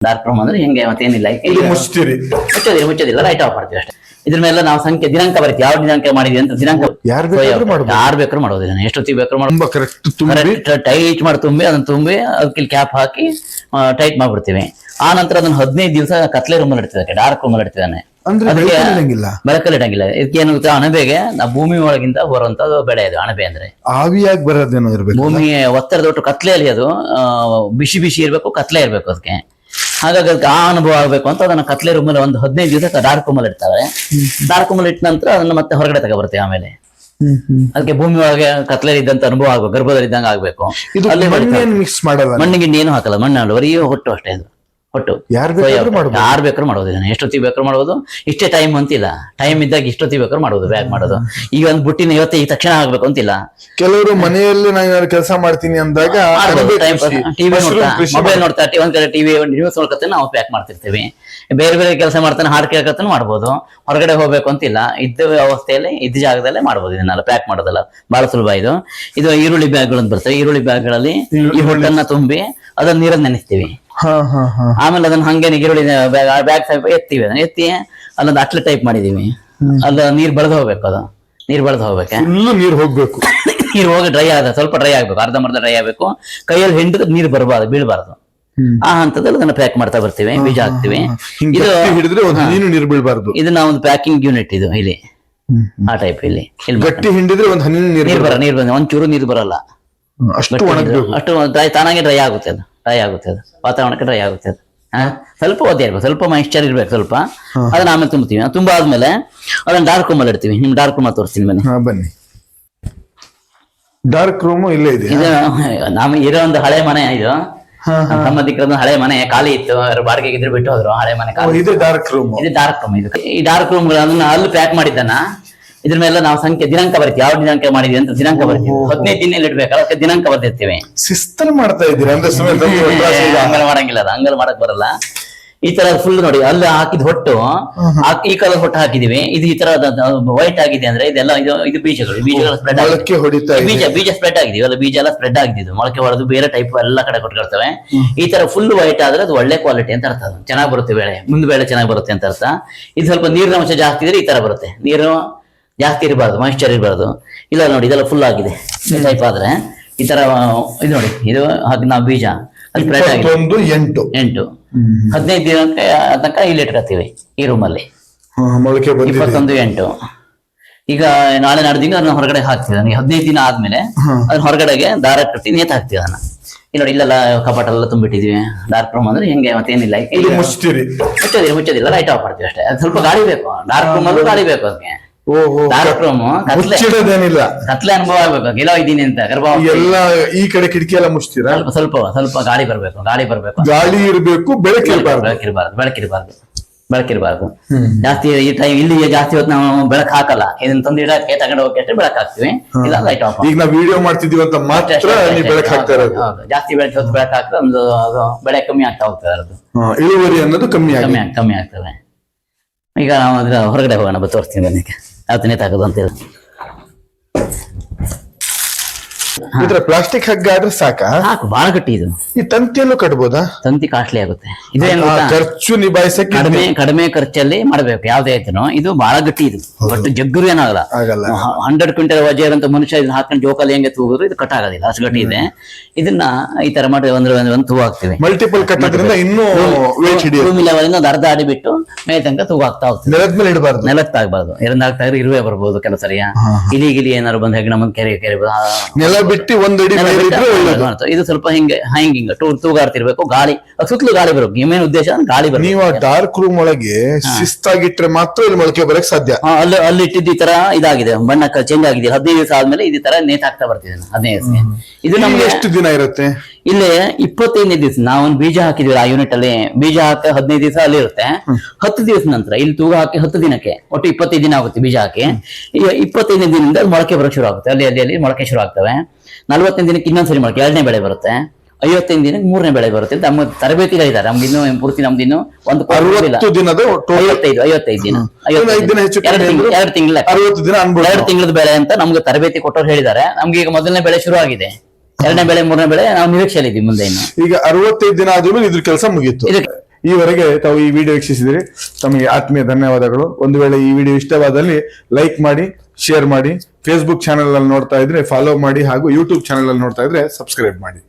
Dark room ಅಂದ್ರೆ ಹಿಂಗೆ ಮತ್ತೇನಿಲ್ಲ ಮುಚ್ತೀರಿ ಮುಚ್ಚೋದಿಲ್ಲ ಮುಚ್ಚೋದಿಲ್ಲ ಲೈಟ್ ಆಫ್ ಮಾಡ್ತೀವಿ ಅಷ್ಟೇ. ಇದ್ರ ಮೇಲೆ ನಾವು ಸಂಖ್ಯೆ ದಿನಾಂಕ ಬರ್ತೀವಿ. ಯಾವ ದಿನಾಂಕ ಮಾಡಿದ್ವಿ ಅಂತ ದಿನಾಂಕ ಯಾರ್ ಬೇಕಾದ್ರೂ ಮಾಡ್ಬೋದು. ಮಾಡ್ಬೋದು ಇದನ್ನ. ಎಷ್ಟೊತ್ತಿಗೆ ಬೇಕಾದ್ರೂ ಮಾಡ್ಬೋದು. ಕರೆಕ್ಟ್ ಟೈಟ್ ಮಾಡಿ ತುಂಬಿ ಅದನ್ನ ತುಂಬಿ ಅದಕ್ಕೆ ಕ್ಯಾಪ್ ಹಾಕಿ ಟೈಟ್ ಮಾಡ್ಬಿಡ್ತೀವಿ. ಆ ನಂತರ ಅದನ್ನ ಹದಿನೈದು ದಿವಸ ಕತ್ಲೆ ಅಲ್ಲಿ ಇಡ್ತಿದ್ದಾನೆ. ಡಾರ್ಕ್ ರೂಮಲ್ಲಿ ಇಡ್ತಿದ್ದಾನೆ. ಅಂದ್ರೆ ಅದಕ್ಕೆ ಬೆಳಕಲ್ಲಿ ಇಡಂಗಿಲ್ಲ. ಇದಕ್ಕೆ ಏನಾಗುತ್ತೆ ಅಣಬೆಗೆ ಭೂಮಿ ಒಳಗಿಂದ ಬರುವಂತ ಬೆಳೆ ಅದು ಅಣಬೆ ಅಂದ್ರೆ. ಆವಿಯಾಗಿ ಬರೋದೇನೋ ಇರಬೇಕು ಭೂಮಿ ಒತ್ತಡದ ಒಟ್ಟು ಕತ್ಲೆಯಲ್ಲಿ ಅದು ಬಿಸಿ ಬಿಸಿ ಇರ್ಬೇಕು ಕತ್ಲೆ ಇರ್ಬೇಕು ಅದಕ್ಕೆ. ಹಾಗಾಗಿ ಅದಕ್ಕೆ ಆ ಅನುಭವ ಆಗ್ಬೇಕು ಅಂತ ಅದನ್ನ ಕತ್ಲೆ ರೂಮಲ್ಲಿ ಒಂದು ಹದಿನೈದು ದಿವಸ ಡಾರ್ಕ್ ರೂಮಲ್ಲಿ ಇಡ್ತಾರೆ. ಡಾರ್ಕ್ ರೂಮಲ್ಲಿ ಇಟ್ಟ ನಂತರ ಅದನ್ನ ಮತ್ತೆ ಹೊರಗಡೆ ತಗೊಬರ್ತೀವಿ ಆಮೇಲೆ. ಅದಕ್ಕೆ ಭೂಮಿ ಒಳಗೆ ಕತ್ಲೆ ಇದ್ದಂತ ಅನುಭವ ಆಗ್ಬೇಕು ಗರ್ಭದಲ್ಲಿ ಇದ್ದಂಗ ಆಗ್ಬೇಕು ಅಲ್ಲಿ ಮಣ್ಣಿಗೆ ಏನು ಹಾಕಲ್ಲ ಮಣ್ಣು ಬರೀ ಹೊಟ್ಟು ಅಷ್ಟೇ ಅದು. ಹೊಟ್ಟು ಯಾರ್ ಬೇಕಾದ್ರೂ ಮಾಡೋದು ಇದನ್ನ ಎಷ್ಟೊತ್ತಿಗೆ ಬೇಕಾದ್ರೂ ಮಾಡ್ಬೋದು. ಇಷ್ಟೇ ಟೈಮ್ ಅಂತಿಲ್ಲ. ಟೈಮ್ ಇದ್ದಾಗ ಇಷ್ಟೊತ್ತಿಗೆ ಬೇಕಾದ್ರೂ ಮಾಡೋದು ಬ್ಯಾಗ್ ಮಾಡೋದು. ಈಗ ಒಂದು ಬುಟ್ಟಿನ ಇವತ್ತೇ ಈ ತಕ್ಷಣ ಆಗ್ಬೇಕು ಅಂತಿಲ್ಲ. ಕೆಲವರು ಮನೆಯಲ್ಲಿ ನಾನು ಏನಾದ್ರು ಕೆಲಸ ಮಾಡ್ತೀನಿ ಅಂದಾಗ ಟಿವಿ ನೋಡ್ತಾ ಮೊಬೈಲ್ ನೋಡ್ತಾ ಟಿ- ಒಂದ್ ಕಡೆ ಟಿವಿ ನ್ಯೂಸ್ ನೋಡ್ಕೊತಾನೆ ನಾವು ಪ್ಯಾಕ್ ಮಾಡ್ತಿರ್ತೀವಿ. ಬೇರೆ ಬೇರೆ ಕೆಲಸ ಮಾಡ್ತಾನೆ ಹಾಡ್ ಕೇಳ್ಕೊತಾನೆ ಮಾಡ್ಬೋದು. ಹೊರಗಡೆ ಹೋಗ್ಬೇಕು ಅಂತಿಲ್ಲ. ಇದ್ದ ವ್ಯವಸ್ಥೆಯಲ್ಲಿ ಇದ್ದ ಜಾಗದಲ್ಲೇ ಮಾಡ್ಬೋದು ಇದನ್ನೆಲ್ಲ ಪ್ಯಾಕ್ ಮಾಡೋದಲ್ಲ. ಬಹಳ ಸುಲಭ ಇದು. ಇದು ಈರುಳ್ಳಿ ಬ್ಯಾಗ್ಗಳು ಅಂತ ಬರ್ತವೆ ಈರುಳ್ಳಿ ಬ್ಯಾಗ್ಗಳಲ್ಲಿ ಈ ಹೊಟ್ಟನ್ನ ತುಂಬಿ ಅದನ್ನ ನೀರನ್ನ ನೆನೆಸ್ತೀವಿ. ಆಮೇಲೆ ಅದನ್ನ ಹಂಗೆ ಈರುಳ್ಳಿ ಬ್ಯಾಗ್ ಟೈಪ್ ಎತ್ತಿವಿ ಅದನ್ನ. ಎತ್ತಿ ಅಲ್ಲೊಂದು ಅಟ್ಲೆ ಟೈಪ್ ಮಾಡಿದೀವಿ. ಅಲ್ಲ ನೀರ್ ಬೆಳೆದು ಹೋಗ್ಬೇಕು ಅದು. ನೀರ್ ಬೆಳೆದು ಹೋಗ್ಬೇಕು. ನೀರ್ ಹೋಗ್ಬೇಕು. ನೀರ್ ಹೋಗಿ ಡ್ರೈ ಆದ ಸ್ವಲ್ಪ ಡ್ರೈ ಆಗ್ಬೇಕು ಅರ್ಧಂಬರ್ಧ ಡ್ರೈ ಆಗ್ಬೇಕು. ಕೈಯಲ್ಲಿ ಹಿಂಡಿದ್ರೆ ನೀರ್ ಬರಬಾರ್ದು ಬೀಳಬಾರ್ದು. ಆ ಹಂತದಲ್ಲಿ ಅದನ್ನ ಪ್ಯಾಕ್ ಮಾಡ್ತಾ ಬರ್ತೀವಿ ಬೀಜ ಹಾಕ್ತಿವಿ. ಇದು ಗಟ್ಟಿ ಹಿಡಿದ್ರೆ ಒಂದು ನೀರು ನೀರು ಬೀಳ್ಬಾರ್ದು. ಇದು ನಾವು ಒಂದು ಪ್ಯಾಕಿಂಗ್ ಯೂನಿಟ್ ಇದು ಇಲ್ಲಿ. ಆ ಟೈಪ್ ಇಲ್ಲಿ. ಗಟ್ಟಿ ಹಿಂಡಿದ್ರೆ ಒಂದು ಹನಿ ನೀರು ನೀರು ಬರ ನೀರು ಬಂದ ಒಂಚೂರು ನೀರು ಬರಲ್ಲ. ಅಷ್ಟು ಅಷ್ಟು ಡ್ರೈ ತಾನಾಗೆ ಡ್ರೈ ಆಗುತ್ತೆ ಅದು. ಡ್ರೈ ಆಗುತ್ತೆ ಅದು. ವಾತಾವರಣಕ್ಕೆ ಡ್ರೈ ಆಗುತ್ತೆ ಅದು. ಹಾ? ಸ್ವಲ್ಪ ಒದ್ದೆ ಇರ್ಬೇಕು. ಸ್ವಲ್ಪ ಮಾಯಿಶ್ಚರ್ ಇರ್ಬೇಕು ಸ್ವಲ್ಪ. ಅದನ್ನ ಆಮೇಲೆ ತುಂಬ್ತೀವಿ. ತುಂಬ ಆದ್ಮೇಲೆ ಅದನ್ನ ಡಾರ್ಕ್ ರೂಮಲ್ಲಿ ಇಡ್ತೀವಿ. ನಿಮ್ ಡಾರ್ಕ್ ರೂಮ್ ತೋರಿಸ್ತೀನಿ ಬನ್ನಿ. ಹಾ ಬನ್ನಿ. ಡಾರ್ಕ್ ರೂಮ್ ಇಲ್ಲೇ ಇದೆ ಇದು ನಮ್ಮ ಇರೋ ಒಂದು ಹಳೆ ಮನೆ ಇದು. ಹಾ, ನಮ್ಮ ದಿಕ್ಕದ ಹಳೆ ಮನೆ. ಖಾಲಿ ಇತ್ತು. ಅವ್ರು ಬಾಡಿಗೆಗೆ ಇದ್ರು ಬಿಟ್ಟು ಹೋದ್ರು. ಹಳೆ ಮನೆ ಓ, ಖಾಲಿ ಇದು ಡಾರ್ಕ್ ರೂಮ್ ಇದು ಡಾರ್ಕ್ ರೂಮ್ ಇದು. ಈ ಡಾರ್ಕ್ ರೂಮ್ ಅಲ್ಲಿ ಪ್ಯಾಕ್ ಮಾಡಿದ್ದಾನ ಇದ್ರ ಮೇಲೆ ನಾವು ಸಂಖ್ಯೆ ದಿನಾಂಕ ಬರ್ತೀವಿ. ಯಾವ ದಿನಾಂಕ ಮಾಡಿದ್ವಿ ಅಂತ ದಿನಾಂಕ ಬರ್ತೀವಿ. ಹದಿನೈದು ದಿನ ಇಡ್ಬೇಕಲ್ಲ ಅದಕ್ಕೆ ದಿನಾಂಕ ಬರ್ತಿರ್ತೀವಿ ಶಿಸ್ತನ್ ಮಾಡ್ತಾ ಇದ್ದೀರಾ ಅಂದ್ರೆ ಹಂಗಲ್ ಮಾಡಂಗಿಲ್ಲ ಅದು ಹಂಗಲ್ ಮಾಡಕ್ ಬರಲ್ಲ. ಈ ತರ ಫುಲ್ ನೋಡಿ ಅಲ್ಲಿ ಹಾಕಿದ ಹೊಟ್ಟು ಈ ಕಲರ್ ಹೊಟ್ಟು ಹಾಕಿದೀವಿ. ಇದು ಈ ತರ ವೈಟ್ ಆಗಿದೆ ಅಂದ್ರೆ ಇದೆಲ್ಲ ಇದು ಇದು ಬೀಜಗಳು. ಬೀಜಗಳು ಸ್ಪ್ರೆಡ್ ಆಗಿದೆ ಬೀಜ ಬೀಜ ಸ್ಪ್ರೆಡ್ ಆಗಿದೆ ಇವೆಲ್ಲ ಬೀಜ ಎಲ್ಲ ಸ್ಪ್ರೆಡ್ ಆಗಿದ್ದು ಮೊಳಕೆ ಹೊಡೆದು ಬೇರೆ ಟೈಪ್ ಎಲ್ಲ ಕಡೆ ಕೊಟ್ಕೊಳ್ತವೆ. ಈ ತರ ಫುಲ್ ವೈಟ್ ಆದ್ರೆ ಅದು ಒಳ್ಳೆ ಕ್ವಾಲಿಟಿ ಅಂತ ಅರ್ಥ. ಅದು ಚೆನ್ನಾಗಿ ಬರುತ್ತೆ ಬೆಳೆ. ಮುಂದೆ ಬೆಳೆ ಚೆನ್ನಾಗಿ ಬರುತ್ತೆ ಅಂತ ಅರ್ಥ. ಇದು ಸ್ವಲ್ಪ ನೀರಿನ ಅಂಶ ಜಾಸ್ತಿ ಇದ್ರೆ ಈ ತರ ಬರುತ್ತೆ. ನೀರು ಜಾಸ್ತಿ ಇರಬಾರ್ದು ಮಾಯಿಶ್ಚರ್ ಇರಬಾರ್ದು. ಇಲ್ಲ ನೋಡಿ ಇದೆಲ್ಲ ಫುಲ್ ಆಗಿದೆ. ಟೈಪ್ ಆದ್ರೆ ಈ ತರ ಇದು ನೋಡಿ ಇದು ನಾವು ಬೀಜ ಅದು ಸ್ಪ್ರೆಡ್ ಆಗಿದೆ. ಇಪ್ಪತ್ತೊಂದು ಎಂಟು. ಎಂಟು. ಹದಿನೈದು ದಿನಕ್ಕೆ ತನಕ ಇಲ್ಲಿ ಇಟ್ಕೊತೀವಿ ಈ ರೂಮಲ್ಲಿ ಇಪ್ಪತ್ತೊಂದು ಎಂಟು. ಈಗ ನಾಳೆ ನಾಡ್ದಿಂಗ ಅದನ್ನ ಹೊರಗಡೆ ಹಾಕ್ತೀವಿ. ನನಗೆ ಹದಿನೈದು ದಿನ ಆದ್ಮೇಲೆ ಅದನ್ನ ಹೊರಗಡೆಗೆ ದಾರ ಕಟ್ಟಿ ನೇತ ಹಾಕ್ತೀವಿ ಅದನ್ನ. ಇಲ್ಲಿ ನೋಡಿ ಇಲ್ಲೆಲ್ಲ ಕಪಾಟ ಎಲ್ಲ ತುಂಬಿಟ್ಟಿದೀವಿ. ಡಾರ್ಕ್ ರೂಮ್ ಅಂದ್ರೆ ಹೆಂಗೆ ಮತ್ತೇನಿಲ್ಲ. ಏನಿಲ್ಲ ಮುಚ್ಚದಿಲ್ಲ ಮುಚ್ಚೋದಿಲ್ಲ ಲೈಟ್ ಆಫ್ ಮಾಡ್ತೀವಿ ಅಷ್ಟೇ. ಸ್ವಲ್ಪ ಗಾಳಿ ಬೇಕು. ಡಾರ್ಕ್ ರೂಮ್ ಅಲ್ಲೂ ಗಾಳಿ ಬೇಕು ಅದಕ್ಕೆ. ಓಹೋ ಡಾರ್ಕ್ ರೂಮ್ ಕತ್ಲೆ. ಮುಚ್ಚಿಡೋದೇನಿಲ್ಲ. ಕತ್ಲೆ ಅನುಭವ ಆಗ್ಬೇಕು. ಗಿಲೋ ಇದ್ದೀನಿ ಅಂತ ಎಲ್ಲ ಈ ಕಡೆ ಕಿಟಕಿ ಎಲ್ಲ ಮುಚ್ತೀರಾ ಸ್ವಲ್ಪ ಸ್ವಲ್ಪ ಸ್ವಲ್ಪ ಗಾಳಿ ಬರ್ಬೇಕು ಗಾಳಿ ಬರ್ಬೇಕು. ಗಾಳಿ ಇರಬೇಕು ಬೆಳಕಿರಬಾರ್ದು ಬೆಳಕಿರಬಾರ್ದು ಬೆಳಕಿರಬಾರ್ದು ಬೆಳಕಿರಬಾರ್ದು ಜಾಸ್ತಿ ಈ ಟೈಮ್ ಇಲ್ಲಿ ಜಾಸ್ತಿ ಹೊತ್ತು ನಾವು ಬೆಳಕ್ ಹಾಕಲ್ಲ. ಇದನ್ನ ತಂದು ಇಡಕ್ಕೆ ತಗೊಂಡು ಹೋಗಕ್ಕೆ ಅಷ್ಟೇ ಬೆಳಕು ಹಾಕ್ತಿವಿ. ಇಲ್ಲ ಲೈಟ್ ಆಫ್ ಈಗ ನಾವು ವಿಡಿಯೋ ಮಾಡ್ತಿದೀವಿ ಅಂತ ಮಾತ್ರ ಬೆಳಕು ಹಾಕ್ತಾ ಇರೋದು. ಜಾಸ್ತಿ ಬೆಳಕು ಹೊತ್ತು ಬೆಳಕು ಹಾಕಿದ್ರೆ ಒಂದು ಅದು ಬೆಳೆ ಕಮ್ಮಿ ಆಗ್ತಾ ಹೋಗ್ತದೆ ಅದು ಇಳುವರಿ ಅನ್ನೋದು ಕಮ್ಮಿ ಕಮ್ಮಿ ಕಮ್ಮಿ ಆಗ್ತದೆ. ಈಗ ನಾವು ಅದ್ರ ಹೊರಗಡೆ ಹೋಗೋಣ ತೋರಿಸ್ತೀನಿ ಬನ್ನಿಕ್ಕೆ ಯಾವ ನೇತು ತರ ಪ್ಲಾಸ್ಟಿಕ್ ಹಗ್ಗ ಆದ್ರೆ ಸಾಕ? ಸಾಕು ಬಹಳ ಗಟ್ಟಿ ಇದು ಈ ತಂತಿಯಲ್ಲೂ ಕಟ್ಬೋದಾ? ತಂತಿ ಕಾಸ್ಟ್ಲಿ ಆಗುತ್ತೆ. ಇದೇನು ಆ ಗೊತ್ತಾ? ಖರ್ಚು ನಿಭಾಯಿಸಕ್ಕೆ ಕಡಿಮೆ ಕಡಿಮೆ ಖರ್ಚಲ್ಲಿ ಮಾಡ್ಬೇಕು ಯಾವ್ದೇ ಆಯ್ತು ಇದು ಬಹಳ ಗಟ್ಟಿ ಇದು. ಬಟ್ ಜಗ್ಗರು ಏನಾಗಲ್ಲ. ಆಗಲ್ಲ. ಹಂಡ್ರೆಡ್ ಕ್ವಿಂಟಲ್ ವಜೆ ಅಂತ ಮನುಷ್ಯ ಇದನ್ನ ಹಾಕೊಂಡು ಜೋಕಾಲಿ ಹೆಂಗೆ ತೂಗಿದ್ರು ಇದು ಕಟ್ ಆಗೋದಿಲ್ಲ. ಅಷ್ಟು ಗಟ್ಟಿ ಇದೆ. ಇದನ್ನ ಈ ತರ ಮಾಡಿ ಒಂದ್ರ ಒಂದ್- ಒಂದು ತೂಗು ಹಾಕ್ತೀವಿ ಮಲ್ಟಿಪಲ್ ಕಟ್ಟೋದ್ರಿಂದ ಇನ್ನೂ ವೇಟ್ ಹಿಡಿಯೋದು ಭೂಮಿ ಲೆವೆಲ್ ಇಂದ ಒಂದು ಅರ್ಧ ಅಡಿ ಬಿಟ್ಟು ಮೇ ತನಕ ತೂಗು ಹಾಕ್ತಾ ಹೋಗ್ತೀವಿ. ನೆಲದ ಮೇಲೆ ಇಡಬಾರ್ದು. ನೆಲತ್ತಾಗಬಾರ್ದು. ಎರಡ್ ಆಗ್ತಾ ಇದ್ರೆ ಇರುವೆ ಬರ್ಬೋದು ಕೆಲಸ ಸರಿಯಾ? ಇಲಿ ಗಿಲಿ ಏನಾದ್ರು ಬಂದ ಹೆಗ್ಣ ನಮ್ಮ ಕೆರೆ ಕೆರೆ ನೆಲ ಬಿಟ್ಟು ಒಂದಡಿ ಮೇಲೆ ಒಳ್ಳೇದು. ಇದು ಸ್ವಲ್ಪ ಹಿಂಗೆ ಹ್ಯಾಂಗಿಂಗ್ ಟೂರ್ ತೂಗಾಡ್ತಿರ್ಬೇಕು ಗಾಳಿ ಸುತ್ತಲೂ ಗಾಳಿ ಬರಬೇಕು ನಿಮ್ಮೇನ್ ಉದ್ದೇಶ? ಅಂದ್ರೆ ಗಾಳಿ ಬರೋ ನೀವು ಆ ಡಾರ್ಕ್ ರೂಮ್ ಒಳಗೆ ಶಿಸ್ತಾಗಿಟ್ರೆ ಮಾತ್ರ ಇಲ್ಲಿ ಮೊಳಕೆ ಬರಕ್ ಸಾಧ್ಯ. ಅಲ್ಲಿ ಅಲ್ಲಿ ಇಟ್ಟಿದ್ದು ಈ ತರ ಇದಾಗಿದೆ. ಬಣ್ಣ ಚೇಂಜ್ ಆಗಿದೆ. ಹದಿನೈದು ದಿವಸ ಆದ್ಮೇಲೆ ಇದೇ ತರ ನೇತ್ ಹಾಕ್ತಾ ಬರ್ತಿದೆ ಹದಿನೈದು ದಿವಸ ಇದು ನಿಮ್ಗೆ ಎಷ್ಟು ದಿನ ಇರುತ್ತೆ? ಇಲ್ಲಿ ಇಪ್ಪತ್ತೈದನೇ ದಿವಸ ನಾವೊಂದು ಬೀಜ ಹಾಕಿದ್ವಿ ಆ ಯೂನಿಟ್ ಅಲ್ಲಿ. ಬೀಜ ಹಾಕಿ ಹದಿನೈದು ದಿವಸ ಅಲ್ಲಿ ಇರುತ್ತೆ. ಹತ್ತು ದಿವಸ ನಂತರ ಇಲ್ಲಿ ತೂಗ ಹಾಕಿ ಹತ್ತು ದಿನಕ್ಕೆ ಒಟ್ಟು ಇಪ್ಪತ್ತೈದು ದಿನ ಆಗುತ್ತೆ ಬೀಜ ಹಾಕಿ. ಇಪ್ಪತ್ತೈದನೇ ದಿನದಿಂದ ಮೊಳಕೆ ಬರೋಕೆ ಶುರು ಆಗುತ್ತೆ. ಅಲ್ಲಿ ಅಲ್ಲಿ ಅಲ್ಲಿ ಮೊಳಕೆ ಶುರು ಆಗ್ತವೆ. ನಲ್ವತ್ತೈದು ದಿನಕ್ಕೆ ಇನ್ನೊಂದ್ಸರಿ ಮೊಳಕೆ ಎರಡನೇ ಬೆಳೆ ಬರುತ್ತೆ. ಐವತ್ತೈದು ದಿನಕ್ಕೆ ಮೂರನೇ ಬೆಳೆ ಬರುತ್ತೆ ಅಂತ ನಮ್ಮ ತರಬೇತಿಗಳಿದ್ದಾರೆ. ನಮ್ಗೆ ಇನ್ನೂ ಪೂರ್ತಿ ನಮ್ದು ಇನ್ನು ಒಂದು ಅರವತ್ತು ದಿನದ ಐವತ್ತೈದು ಐವತ್ತೈದು ದಿನ. ಎರಡು ತಿಂಗಳು ಎರಡು ತಿಂಗಳದ ಬೆಳೆ ಅಂತ ನಮ್ಗೆ ತರಬೇತಿ ಕೊಟ್ಟವ್ರು ಹೇಳಿದ್ದಾರೆ. ನಮ್ಗೆ ಈಗ ಮೊದಲನೇ ಬೆಳೆ ಶುರು ಆಗಿದೆ ಎರಡನೇ ಬೆಳೆ ಮೂರನೇ ಬೆಳೆ ನಾವು ನಿರೀಕ್ಷೆಯಲ್ಲಿ ಮುಂದೆ ಇನ್ನು. ಈಗ ಅರವತ್ತೈದು ದಿನ ಆದ್ಮೇಲೆ ಇದ್ರ ಕೆಲಸ ಮುಗಿಯುತ್ತೆ ಇದಕ್ಕೆ ಈವರೆಗೆ ತಾವು ಈ ವಿಡಿಯೋ ವೀಕ್ಷಿಸಿದಿರಿ. ತಮಗೆ ಆತ್ಮೀಯ ಧನ್ಯವಾದಗಳು. ಒಂದು ವೇಳೆ ಈ ವಿಡಿಯೋ ಇಷ್ಟವಾದಲ್ಲಿ ಲೈಕ್ ಮಾಡಿ ಶೇರ್ ಮಾಡಿ ಫೇಸ್ಬುಕ್ ಚಾನೆಲ್ ಅಲ್ಲಿ ನೋಡ್ತಾ ಇದ್ರೆ ಫಾಲೋ ಮಾಡಿ ಹಾಗೂ ಯೂಟ್ಯೂಬ್ ಚಾನೆಲ್ ಅಲ್ಲಿ ನೋಡ್ತಾ ಇದ್ರೆ ಸಬ್ಸ್ಕ್ರೈಬ್ ಮಾಡಿ.